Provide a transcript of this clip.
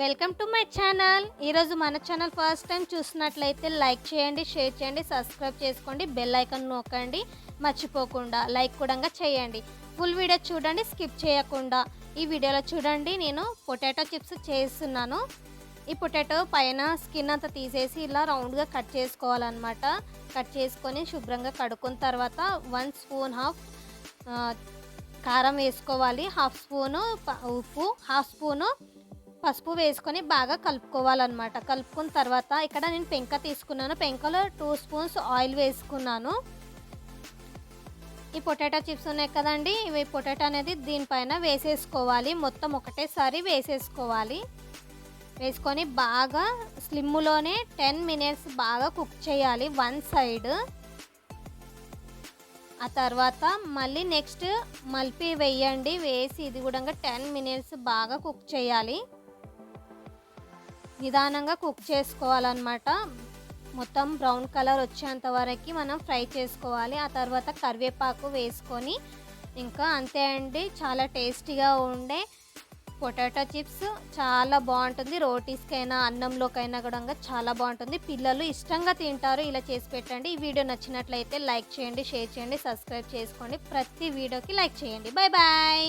Welcome to my channel. ఈరోజు మన channel first time చూసినట్లయితే లైక్ చేయండి షేర్ చేయండి సబ్స్క్రైబ్ చేసుకోండి బెల్ ఐకాన్ నొక్కండి మర్చిపోకుండా లైక్ కూడా చేయండి. ఫుల్ వీడియో చూడండి స్కిప్ చేయకుండా. ఈ వీడియోలో చూడండి నేను పొటాటో చిప్స్ చేస్తున్నాను. ఈ పొటాటో పైన స్కిన్ అంతా తీసేసి ఇలా రౌండ్గా కట్ చేసుకోవాలన్నమాట. కట్ చేసుకొని శుభ్రంగా కడుక్కున్న తర్వాత వన్ స్పూన్ హాఫ్ కారం వేసుకోవాలి. హాఫ్ స్పూను ఉప్పు హాఫ్ స్పూను పసుపు వేసుకొని బాగా కలుపుకోవాలన్నమాట. కలుపుకున్న తర్వాత ఇక్కడ నేను పెంక తీసుకున్నాను. పెంకలో టూ స్పూన్స్ ఆయిల్ వేసుకున్నాను. ఈ పొటాటో చిప్స్ ఉన్నాయి కదండి ఇవి పొటాటో అనేది దీనిపైన వేసేసుకోవాలి. మొత్తం ఒకటేసారి వేసేసుకోవాలి. వేసుకొని బాగా స్లిమ్లోనే టెన్ మినిట్స్ బాగా కుక్ చేయాలి వన్ సైడ్. ఆ తర్వాత మళ్ళీ నెక్స్ట్ మలిపి వేయండి. వేసి ఇది కూడా టెన్ మినిట్స్ బాగా కుక్ చేయాలి. నిదానంగా కుక్ చేసుకోవాలన్నమాట. మొత్తం బ్రౌన్ కలర్ వచ్చేంత వరకు మనం ఫ్రై చేసుకోవాలి. ఆ తర్వాత కరివేపాకు వేసుకొని ఇంకా అంతే అండి. చాలా టేస్టీగా ఉండే పొటాటో చిప్స్. చాలా బాగుంటుంది. రోటీస్కైనా అన్నంలోకైనా కూడా చాలా బాగుంటుంది. పిల్లలు ఇష్టంగా తింటారు. ఇలా చేసి పెట్టండి. ఈ వీడియో నచ్చినట్లయితే లైక్ చేయండి షేర్ చేయండి సబ్స్క్రైబ్ చేసుకోండి. ప్రతి వీడియోకి లైక్ చేయండి. Bye bye.